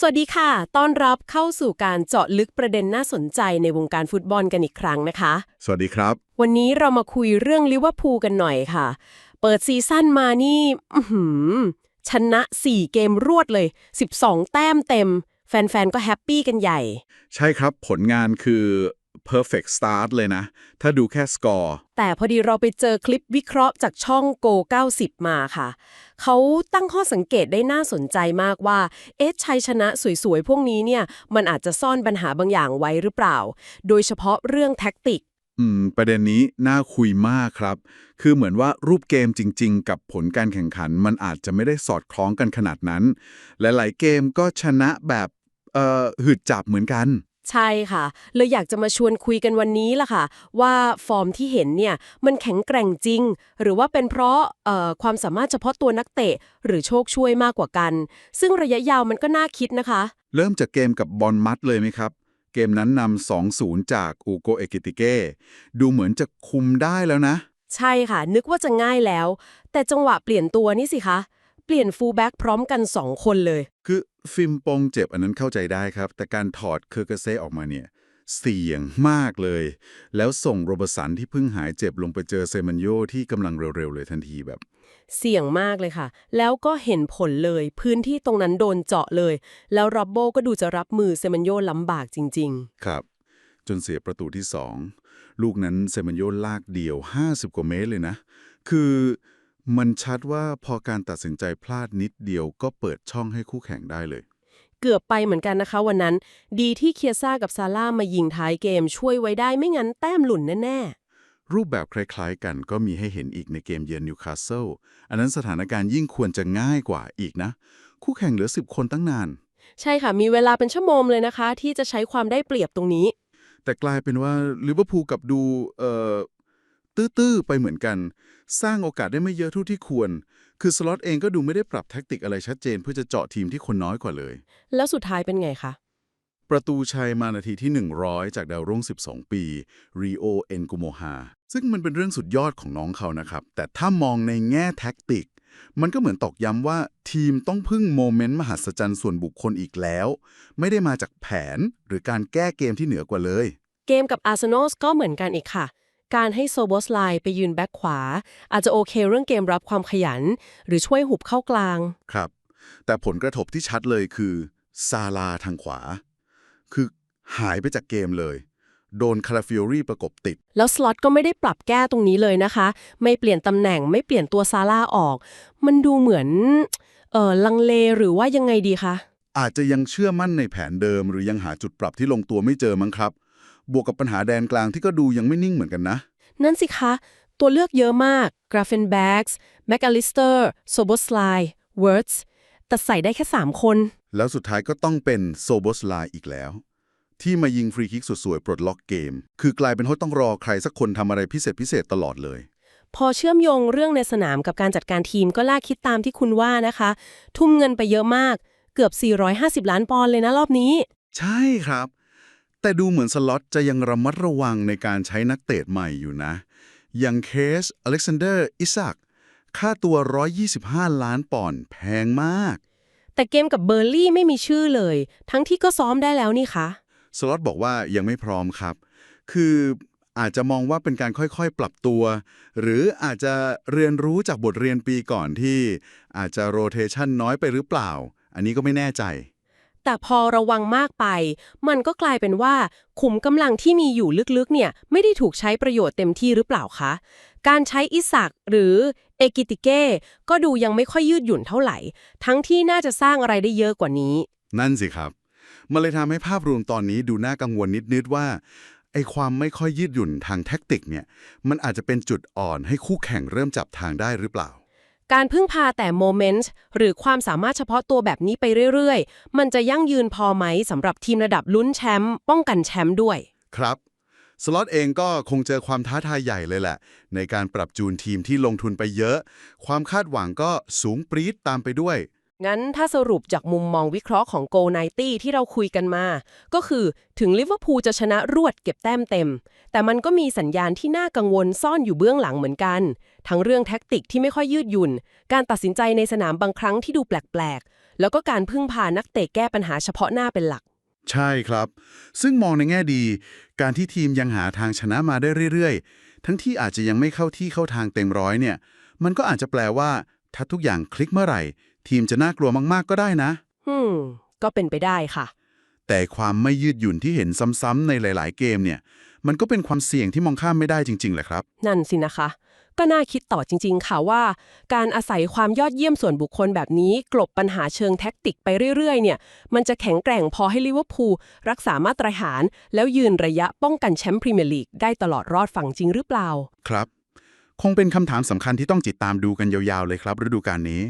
สวัสดีค่ะ ต้อนรับเข้าสู่การเจาะลึกประเด็นน่าสนใจในวงการฟุตบอลกันอีกครั้งนะคะ สวัสดีครับ วันนี้เรามาคุยเรื่องลิเวอร์พูลกันหน่อยค่ะ เปิดซีซั่นมานี่อื้อหือชนะ 4 เกมรวดเลย 12 แต้มเต็ม แฟนๆ ก็แฮปปี้กันใหญ่ ใช่ครับ ผลงานคือ perfect start เลยนะ ถ้าดูแค่สกอร์แต่พอดีเราไปเจอคลิปวิเคราะห์จากช่องโก 90 มาค่ะ เขาตั้งข้อสังเกตได้น่าสนใจมากว่า เอ๊ะชัยชนะสวยๆ พวกนี้เนี่ย มันอาจจะซ่อนปัญหาบางอย่างไว้หรือเปล่า โดยเฉพาะเรื่องแท็กติกอืม ประเด็นนี้น่าคุยมากครับ คือเหมือนว่ารูปเกมจริง ๆ กับผลการแข่งขัน มันอาจจะไม่ได้สอดคล้องกันขนาดนั้น หลายๆเกมก็ชนะแบบ เอ่อหืดจับเหมือนกัน ใช่ค่ะ เลยอยากจะมาชวนคุยกันวันนี้ล่ะค่ะ ว่าฟอร์มที่เห็นเนี่ยมันแข็งแกร่งจริง หรือว่าเป็นเพราะเอ่อความสามารถเฉพาะตัวนักเตะ หรือโชคช่วยมากกว่ากัน ซึ่งระยะยาวมันก็น่าคิดนะคะ เริ่มจากเกมกับบอลมัดเลยไหมครับ เกมนั้นนำ2-0 จากอูโกเอกิติเก้ดูเหมือนจะคุมได้แล้วนะ ใช่ค่ะ นึกว่าจะง่ายแล้ว แต่จังหวะเปลี่ยนตัวนี่สิคะ เปลี่ยนฟูลแบ็กพร้อมกัน 2 คนเลย คือฟิล์มปงเจ็บอันนั้นเข้าใจได้ครับ แต่การถอดเคอร์เกเซ่ออกมาเนี่ย เสี่ยงมากเลย แล้วส่งโรเบร์ตสันที่เพิ่งหายเจ็บลงไปเจอเซมันโยที่กำลังเร็วๆเลยทันทีแบบ เสี่ยงมากเลยค่ะ แล้วก็เห็นผลเลย พื้นที่ตรงนั้นโดนเจาะเลย แล้วรับโบก็ดูจะรับมือเซมันโยลำบากจริง ๆ ครับ จนเสียประตูที่2ลูกนั้นเซมันโยลากเดี่ยว 50 กว่าเมตรเลยนะ คือ มันชัดว่าพอการตัดสินใจพลาดนิดเดียวก็เปิดช่องให้คู่แข่งได้เลย เกือบไปเหมือนกันนะคะวันนั้น ดีที่เคียซ่ากับซาร่ามายิงท้ายเกมช่วยไว้ได้ไม่งั้นแต้มหล่นแน่รูปแบบคล้ายๆกันก็มีให้เห็นอีกในเกมเยือนนิวคาสเซิล อันนั้นสถานการณ์ยิ่งควรจะง่ายกว่าอีกนะ คู่แข่งเหลือ 10 คนตั้งนาน ๆ ใช่ค่ะ มีเวลาเป็นชั่วโมงเลยนะคะ ที่จะใช้ความได้เปรียบตรงนี้ แต่กลายเป็นว่าลิเวอร์พูลกลับดูเอ่อ ตื้อๆไปเหมือนกัน สร้างโอกาสได้ไม่เยอะเท่าที่ควร คือสล็อตเองก็ดูไม่ได้ปรับแท็กติกอะไรชัดเจน เพื่อจะเจาะทีมที่คนน้อยกว่าเลย แล้วสุดท้ายเป็นไงคะ ประตูชัยมานาทีที่ 100 จากดาวรุ่ง 12 ปีรีโอเอนกุโมฮาซึ่งมันเป็นเรื่องสุดยอดของน้องเขานะครับ แต่ถ้ามองในแง่แท็กติก มันก็เหมือนตอกย้ำว่าทีมต้องพึ่งโมเมนต์มหัศจรรย์ส่วนบุคคลอีกแล้ว ไม่ได้มาจากแผนหรือการแก้เกมที่เหนือกว่าเลย เกมกับอาร์เซนอลก็เหมือนกันอีกค่ะ การให้โซโบสไลไปยืนแบ็คขวา อาจจะโอเคเรื่องเกมรับความขยัน หรือช่วยหุบเข้ากลาง ครับ แต่ผลกระทบที่ชัดเลยคือซาลาทางขวา คือหายไปจากเกมเลย โดนคาราฟิโอรีประกบติด แล้วสล็อตก็ไม่ได้ปรับแก้ตรงนี้เลยนะคะ ไม่เปลี่ยนตำแหน่งไม่เปลี่ยนตัวซาร่าออก มันดูเหมือนเออลังเลหรือว่ายังไงดีคะอาจจะยังเชื่อมั่นในแผนเดิม หรือยังหาจุดปรับที่ลงตัวไม่เจอมั้งครับ บวกกับปัญหาแดนกลางที่ก็ดูยังไม่นิ่งเหมือนกันนะ นั่นสิคะ ตัวเลือกเยอะมากกราฟเฟนแบ็กส์แมคอลิสเตอร์โซโบสไลเวิร์ดส์แต่ใส่ได้แค่ 3 คน แล้วสุดท้ายก็ต้องเป็นโซโบสไลอีกแล้ว ที่มายิงฟรีคิกสวยๆปลดล็อกเกม คือกลายเป็นเขาต้องรอใครสักคนทำอะไรพิเศษพิเศษตลอดเลยพอเชื่อมโยงเรื่องในสนามกับการจัดการทีมก็ล่าคิดตามที่คุณว่านะคะ ทุ่มเงินไปเยอะมาก เกือบ 450 ล้านปอนด์เลยนะรอบนี้ ใช่ครับ แต่ดูเหมือนสล็อตจะยังระมัดระวังในการใช้นักเตะใหม่อยู่นะ อย่างเคสอเล็กซานเดอร์ อิซัก ค่าตัว 125 ล้านปอนด์แพงมาก แต่เกมกับเบอร์ลี่ไม่มีชื่อเลย ทั้งที่ก็ซ้อมได้แล้วนี่คะสล็อตบอกว่ายังไม่พร้อมครับ คืออาจจะมองว่าเป็นการค่อยๆ ปรับตัว หรืออาจจะเรียนรู้จากบทเรียนปีก่อนที่ อาจจะโรเทชันน้อยไปหรือเปล่า อันนี้ก็ไม่แน่ใจ แต่พอระวังมากไป มันก็กลายเป็นว่า ขุมกำลังที่มีอยู่ลึกๆ เนี่ย ไม่ได้ถูกใช้ประโยชน์เต็มที่หรือเปล่าคะ การใช้อิสักหรือเอกิติเก้ก็ดูยังไม่ค่อยยืดหยุ่นเท่าไหร่ ทั้งที่น่าจะสร้างอะไรได้เยอะกว่านี้ นั่นสิครับ มันเลยทำให้ภาพรวมตอนนี้ดูน่ากังวลนิดๆว่าไอ้ความไม่ค่อยยืดหยุ่นทางแท็กติกเนี่ย มันอาจจะเป็นจุดอ่อนให้คู่แข่งเริ่มจับทางได้หรือเปล่า การพึ่งพาแต่โมเมนต์หรือความสามารถเฉพาะตัวแบบนี้ไปเรื่อยๆ มันจะยั่งยืนพอไหมสำหรับทีมระดับลุ้นแชมป์ป้องกันแชมป์ด้วย ครับสล็อตเองก็คงเจอความท้าทายใหญ่เลยแหละ ในการปรับจูนทีมที่ลงทุนไปเยอะ ความคาดหวังก็สูงปรี๊ดตามไปด้วย งั้นถ้าสรุปจากมุมมองวิเคราะห์ของ Go 90ที่เราคุยกันมา ก็คือถึงลิเวอร์พูลจะชนะรวดเก็บแต้มเต็ม แต่มันก็มีสัญญาณที่น่ากังวลซ่อนอยู่เบื้องหลังเหมือนกัน ทั้งเรื่องแท็กติกที่ไม่ค่อยยืดหยุ่น การตัดสินใจในสนามบางครั้งที่ดูแปลกๆ แล้วก็การพึ่งพานักเตะแก้ปัญหาเฉพาะหน้าเป็นหลัก ใช่ครับ ซึ่งมองในแง่ดี การที่ทีมยังหาทางชนะมาได้เรื่อยๆ ทั้งที่อาจจะยังไม่เข้าที่เข้าทางเต็มร้อยเนี่ย มันก็อาจจะแปลว่าถ้าทุกอย่างคลิกเมื่อไหร่ ทีมจะน่ากลัวมากๆก็ได้นะ อืม ก็เป็นไปได้ค่ะ แต่ความไม่ยืดหยุ่นที่เห็นซ้ำๆในหลาย ๆ เกมเนี่ย มันก็เป็นความเสี่ยงที่มองข้ามไม่ได้จริงๆแหละครับ นั่นสินะคะ ก็น่าคิดต่อจริง ๆ ค่ะว่า การอาศัยความยอดเยี่ยมส่วนบุคคลแบบนี้ กลบปัญหาเชิงแท็กติกไปเรื่อย ๆ เนี่ย มันจะแข็งแกร่งพอให้ลิเวอร์พูลรักษามาตรฐาน แล้วยืนระยะป้องกันแชมป์พรีเมียร์ลีกได้ตลอดรอดฝั่งจริงหรือเปล่า ครับ คงเป็นคำถามสำคัญที่ต้องติดตามดูกันยาวๆเลยครับฤดูกาลนี้